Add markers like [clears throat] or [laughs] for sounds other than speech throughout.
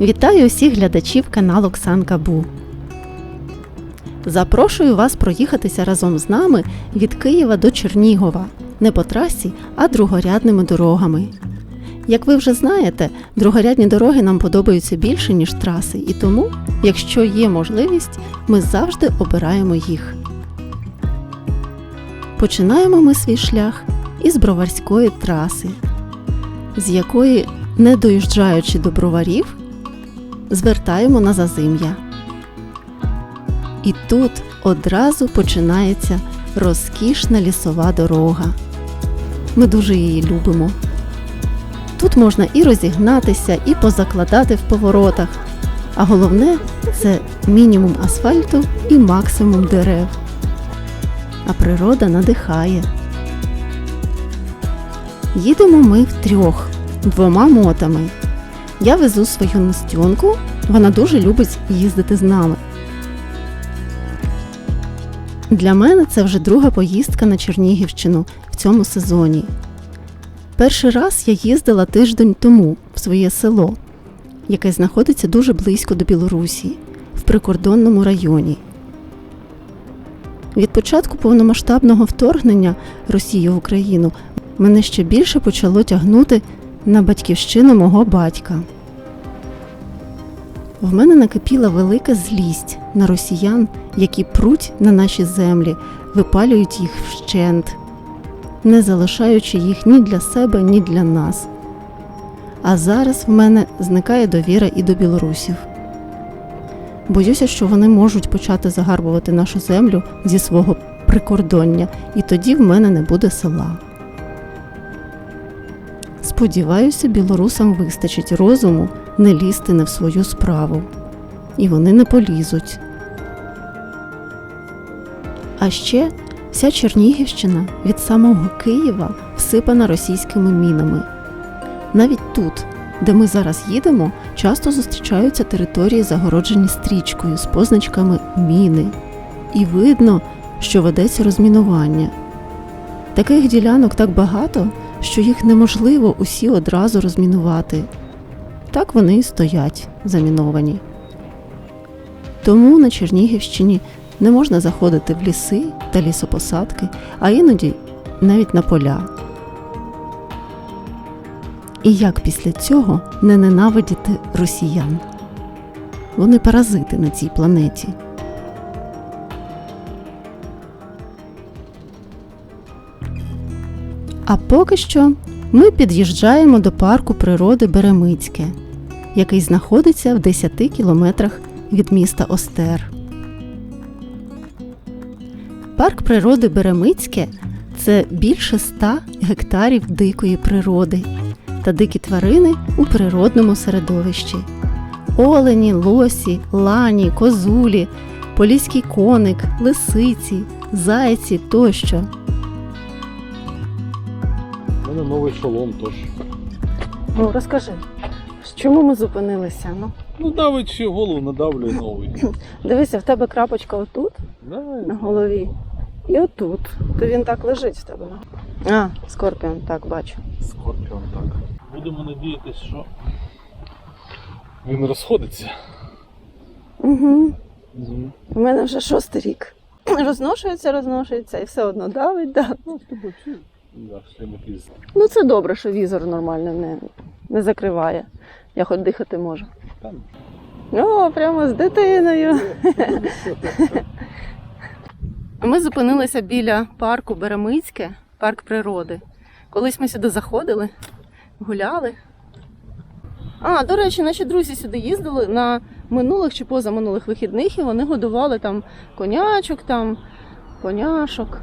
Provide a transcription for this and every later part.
Вітаю усіх глядачів каналу Оксанка Бу. Запрошую вас проїхатися разом з нами від Києва до Чернігова не по трасі, а другорядними дорогами. Як ви вже знаєте, другорядні дороги нам подобаються більше, ніж траси, і тому, якщо є можливість, ми завжди обираємо їх. Починаємо ми свій шлях із броварської траси, з якої, не доїжджаючи до броварів, звертаємо на зазим'я. І тут одразу починається розкішна лісова дорога. Ми дуже її любимо. Тут можна і розігнатися, і позакладати в поворотах. А головне це мінімум асфальту і максимум дерев. А природа надихає. Їдемо ми втрьох двома мотами. Я везу свою Настюнку, вона дуже любить їздити з нами. Для мене це вже друга поїздка на Чернігівщину в цьому сезоні. Перший раз я їздила тиждень тому в своє село, яке знаходиться дуже близько до Білорусі, в прикордонному районі. Від початку повномасштабного вторгнення Росії в Україну мене ще більше почало тягнути на батьківщину мого батька. В мене накипіла велика злість на росіян, які пруть на наші землі, випалюють їх вщент, не залишаючи їх ні для себе, ні для нас. А зараз в мене зникає довіра і до білорусів. Боюся, що вони можуть почати загарбувати нашу землю зі свого прикордоння, і тоді в мене не буде села. Сподіваюся, білорусам вистачить розуму не лізти не в свою справу. І вони не полізуть. А ще вся Чернігівщина від самого Києва всипана російськими мінами. Навіть тут, де ми зараз їдемо, часто зустрічаються території, загороджені стрічкою з позначками міни. І видно, що ведеться розмінування. Таких ділянок так багато, що їх неможливо усі одразу розмінувати. Так вони і стоять заміновані. Тому на Чернігівщині не можна заходити в ліси та лісопосадки, а іноді навіть на поля. І як після цього не ненавидіти росіян? Вони паразити на цій планеті. А поки що ми під'їжджаємо до парку природи Беремицьке, який знаходиться в 10 кілометрах від міста Остер. Парк природи Беремицьке це більше 100 гектарів дикої природи та дикі тварини у природному середовищі. Олені, лосі, лані, козулі, поліський коник, лисиці, зайці тощо. Мене новий шолом тож. Ну, розкажи, чому ми зупинилися? Ну, Ну давить ще голову надавлює новий. [clears throat] дивися, в тебе крапочка отут Да, на голові. І отут. То він так лежить в тебе. А, скорпіон, так бачу. Скорпіон так. Будемо надіятися, що він розходиться. Угу. У мене вже шостий рік. [clears throat] Розношується, розношується і все одно давить, давить. Ну. Ну це добре, що візор нормально не, не закриває. Я хоч дихати можу. О, прямо з дитиною. [laughs] Ми зупинилися біля парку Беремицьке, парк природи. Колись ми сюди заходили, гуляли. А, до речі, наші друзі сюди їздили на минулих чи позаминулих вихідних, і вони годували там конячок, там, коняшок.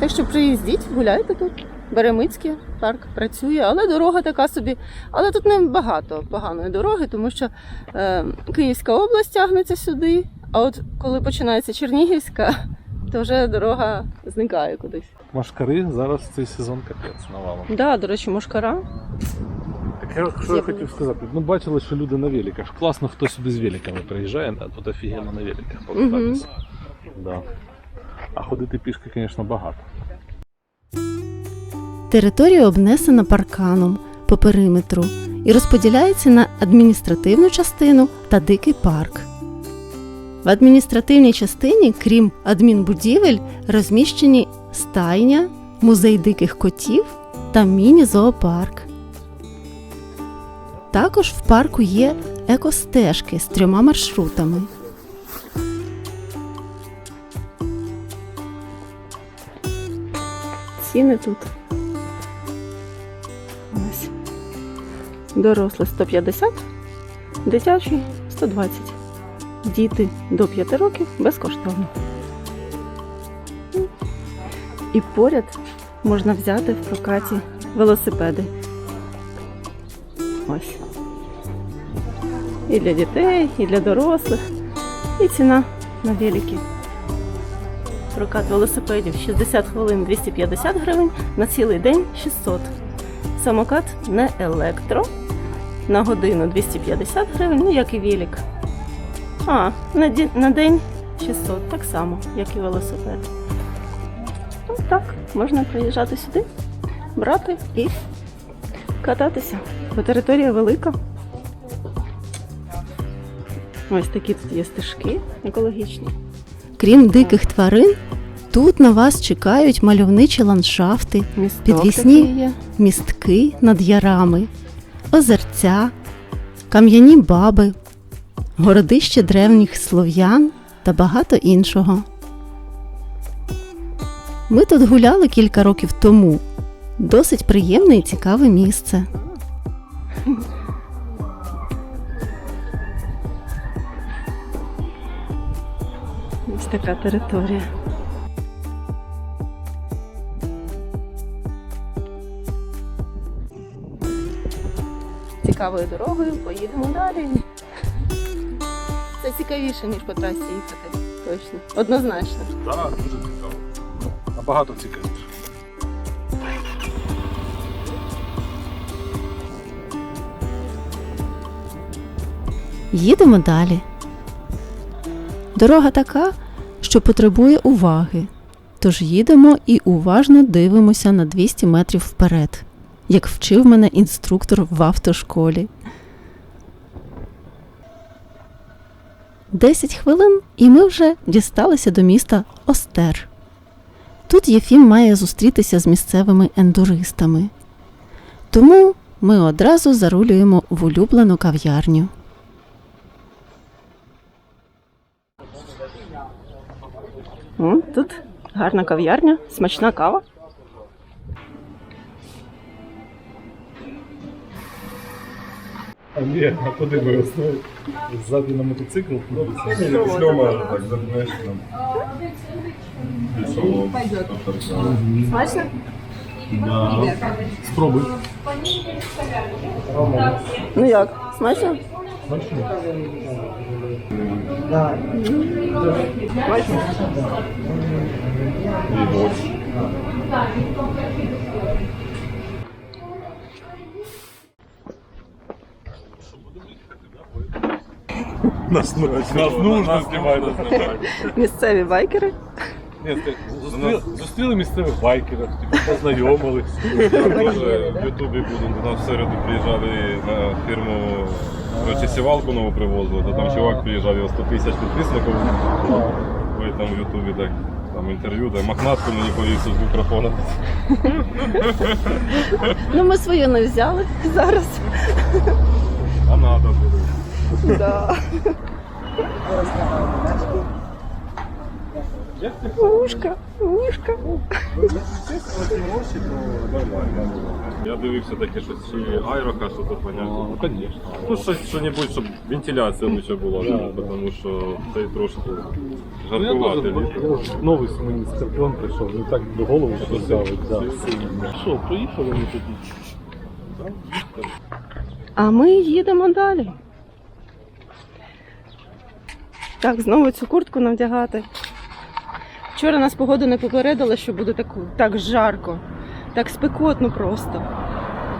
Так що приїздіть, гуляйте тут. Беремицький парк працює, але дорога така собі. Але тут не багато поганої дороги, тому що е, Київська область тягнеться сюди, а от коли починається Чернігівська, то вже дорога зникає кудись. Машкари зараз цей сезон капець навалом. Да, до речі, мошкара. Так я що я хотів сказати? Ну бачили, що люди на великах. Класно, хто сюди з великами приїжджає, а тут офігенно на великах покататися. Да. А ходити пішки, звісно, багато. Територія обнесена парканом по периметру і розподіляється на адміністративну частину та дикий парк. В адміністративній частині, крім адмінбудівель, розміщені стайня, музей диких котів та міні-зоопарк. Також в парку є екостежки з трьома маршрутами. Ціни тут. Ось. Дорослий 150, дитячий 120. Діти до 5 років безкоштовно. І поряд можна взяти в прокаті велосипеди. Ось. І для дітей, і для дорослих. І ціна на велики. Прокат велосипедів 60 хвилин 250 гривень, на цілий день 600. Самокат не електро. На годину 250 гривень, ну як і велик. А, на, ді- на день 600, так само, як і велосипед. Ну так, можна приїжджати сюди, брати і кататися. Бо територія велика. Ось такі тут є стежки екологічні. Крім диких тварин, тут на вас чекають мальовничі ландшафти, підвісні містки над ярами, озерця, кам'яні баби, городище древніх слов'ян та багато іншого. Ми тут гуляли кілька років тому. Досить приємне і цікаве місце. Така територія. Цікавою дорогою поїдемо далі. Це цікавіше, ніж по трасі їхати. Точно. Однозначно. Так, дуже цікаво. Набагато цікавіше. Їдемо далі. Дорога така, що потребує уваги. Тож їдемо і уважно дивимося на 200 метрів вперед, як вчив мене інструктор в автошколі. 10 хвилин, і ми вже дісталися до міста Остер. Тут Єфім має зустрітися з місцевими ендуристами. Тому ми одразу зарулюємо в улюблену кав'ярню. О, тут гарна кав'ярня, смачна кава. А ні, а куди ви основі? На мотоцикл? так там. Пішов. Смачно? Спробуй. Ну як? смачно? Смачно? І борщ. Нас нужно знімати. Місцеві байкери. Ні, ти зустріли, зустріли місцевих байкерів, типу, познайомились. [laughs] Теж в Ютубі буду. До нас в середу приїжджали на фірму коротше, сівалку нову привозили, то там чувак приїжджав, його 100 тисяч підписників. Ви там в Ютубі так. Там інтерв'ю, де Махнатку мені повісив з мікрофона. Ну ми свою не взяли зараз. А надо буде. Да. Ушка, ушка. Я дивився таке щось чи аерока, що то понятно. Ну, звісно. Ну, щось що-небудь, щоб вентиляція лучше була, тому що це трошки Ну, жаркувати новий мені скорпіон прийшов, не так до голову що ставить. Що, поїхали ми тоді? А ми їдемо далі. Так, знову цю куртку навдягати. Вчора нас погода не попередила, що буде так, так жарко, так спекотно просто.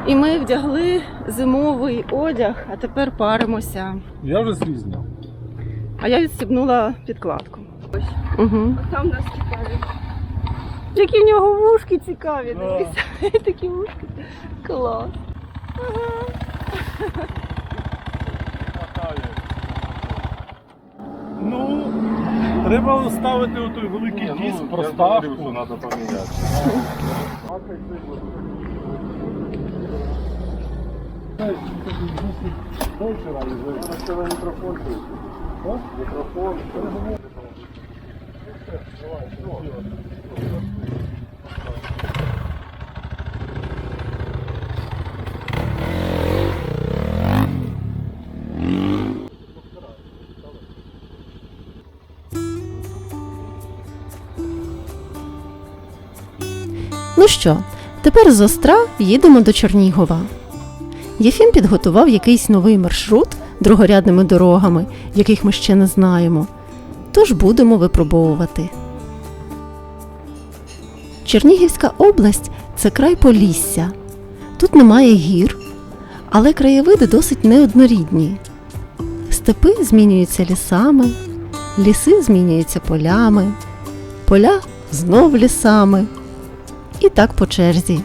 І ми вдягли зимовий одяг, а тепер паримося. Я вже зрізняв. А я відстібнула підкладку. Угу. Там нас цікаві. Які в нього вушки цікаві, Да. [laughs] Такі вушки. Клас. Ага. [laughs] Ну, треба ставити отой великий диск, проставку. треба поміняти. Ну що, тепер з Остра їдемо до Чернігова. Єфім підготував якийсь новий маршрут другорядними дорогами, яких ми ще не знаємо. Тож будемо випробовувати. Чернігівська область це край Полісся. Тут немає гір, але краєвиди досить неоднорідні. Степи змінюються лісами, ліси змінюються полями, поля знов лісами. І так по черзі.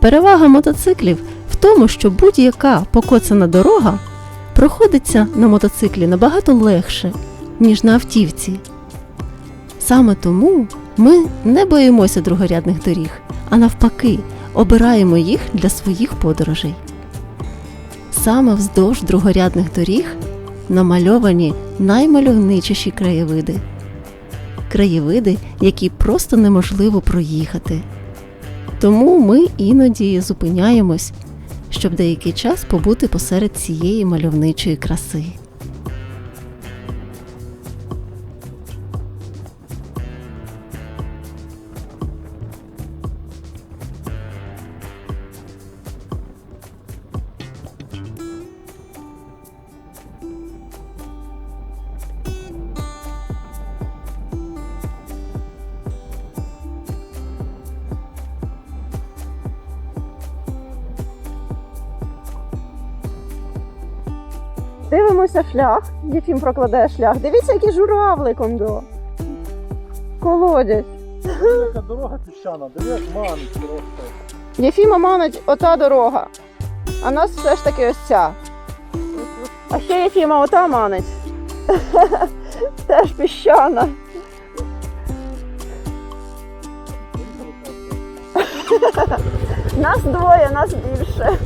Перевага мотоциклів в тому, що будь-яка покоцана дорога проходиться на мотоциклі набагато легше, ніж на автівці. Саме тому ми не боїмося другорядних доріг, а навпаки, обираємо їх для своїх подорожей. Саме вздовж другорядних доріг намальовані наймальовничіші краєвиди. Краєвиди, які просто неможливо проїхати. Тому ми іноді зупиняємось, щоб деякий час побути посеред цієї мальовничої краси. Дивимося шлях. Єфім прокладає шлях. Дивіться, який журавлик он до. Колодязь. Яка дорога піщана, де манить просто. Єфіма манить ота дорога. А нас все ж таки ось ця. А ще Єфіма ота манить. [laughs] Теж піщана. [laughs] Нас двоє, нас більше.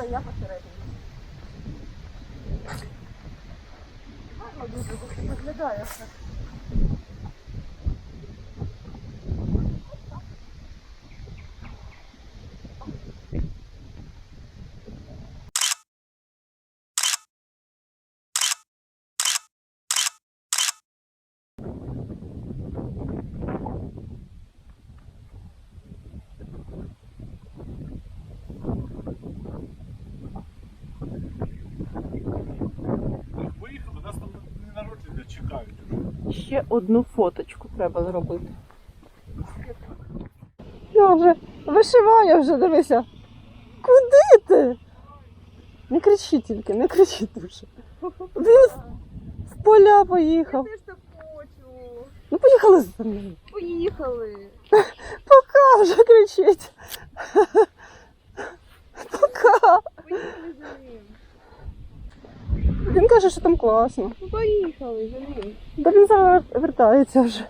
Два я посередині. Гарно дуже виглядає все. Виїхали, нас там не народження чекають. Ще одну фоточку треба зробити. Все вже вишиває вже, дивися. Куди ти? Не кричи тільки, не кричи дуже. Він в поля поїхав. Я теж так хочу. Ну поїхали за мною. Поїхали. [laughs] Пока вже кричить. [laughs] Пока. Поїхали за ним. Він каже, що там класно. Ну, поїхали за ним. Та він зараз вертається вже.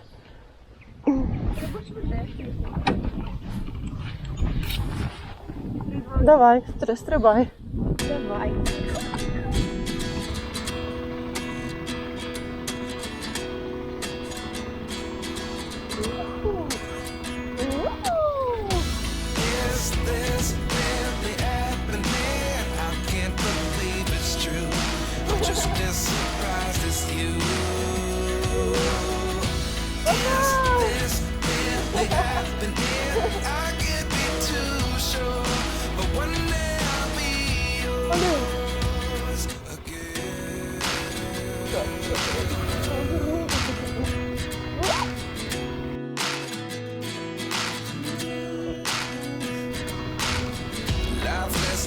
Давай, стри- стрибай. Давай.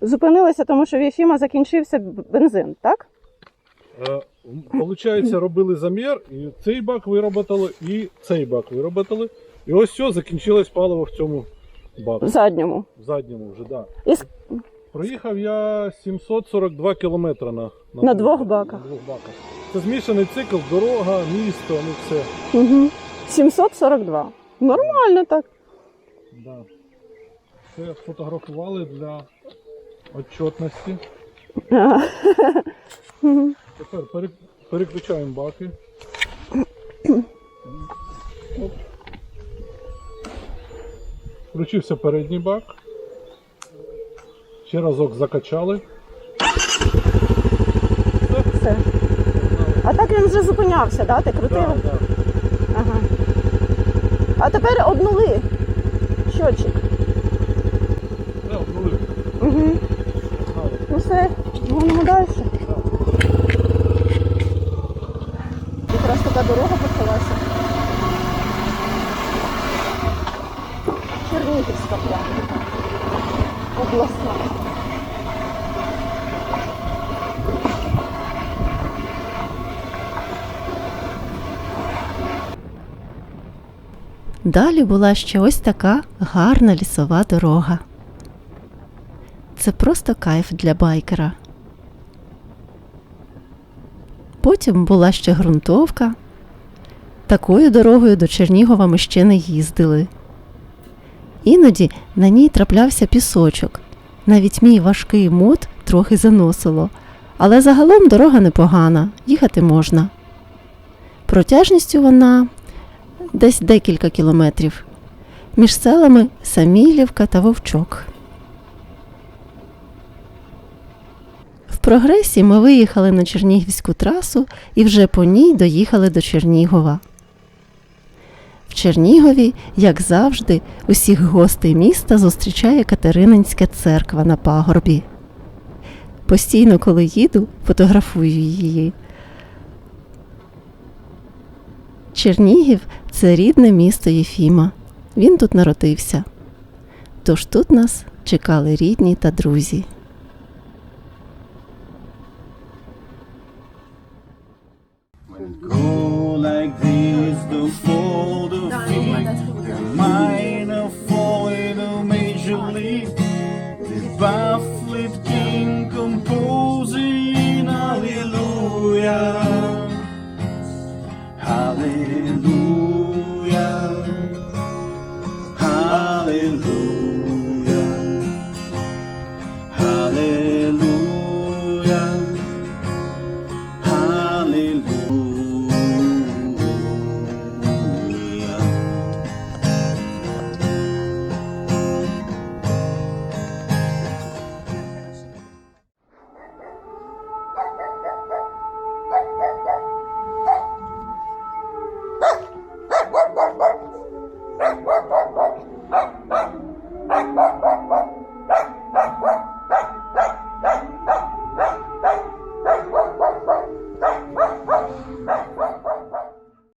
Зупинилися, тому що в Єфіма закінчився бензин, так? Получається, робили замір, і цей бак вироботали, і цей бак вироботали. І ось все, закінчилось паливо в цьому баку. В задньому. В задньому вже, так. І Проїхав я 742 кілометри на, На двох баках. На двох баках. Це змішаний цикл, дорога, місто, ну все. Угу. 742. Нормально так. Да. Це фотографували для отчетності. [laughs] Тепер переключаємо баки. Оп. Включився передній бак. Ще разок закачали. Все. А так він вже зупинявся, да? Ти крутив? Да, да. Ага. А тепер обнули щочик. Да, обнулив. Угу. Ну все, гонимо далі. Така дорога почалася. Чернігівська прямо. Обласна. Далі була ще ось така гарна лісова дорога. Це просто кайф для байкера. Потім була ще ґрунтовка. Такою дорогою до Чернігова ми ще не їздили. Іноді на ній траплявся пісочок. Навіть мій важкий мод трохи заносило, але загалом дорога непогана, їхати можна. Протяжністю вона десь декілька кілометрів між селами Самілівка та Вовчок. В прогресі ми виїхали на Чернігівську трасу і вже по ній доїхали до Чернігова. Чернігові, як завжди, усіх гостей міста зустрічає Катерининська церква на пагорбі. Постійно, коли їду, фотографую її. Чернігів це рідне місто Єфіма. Він тут народився. Тож тут нас чекали рідні та друзі.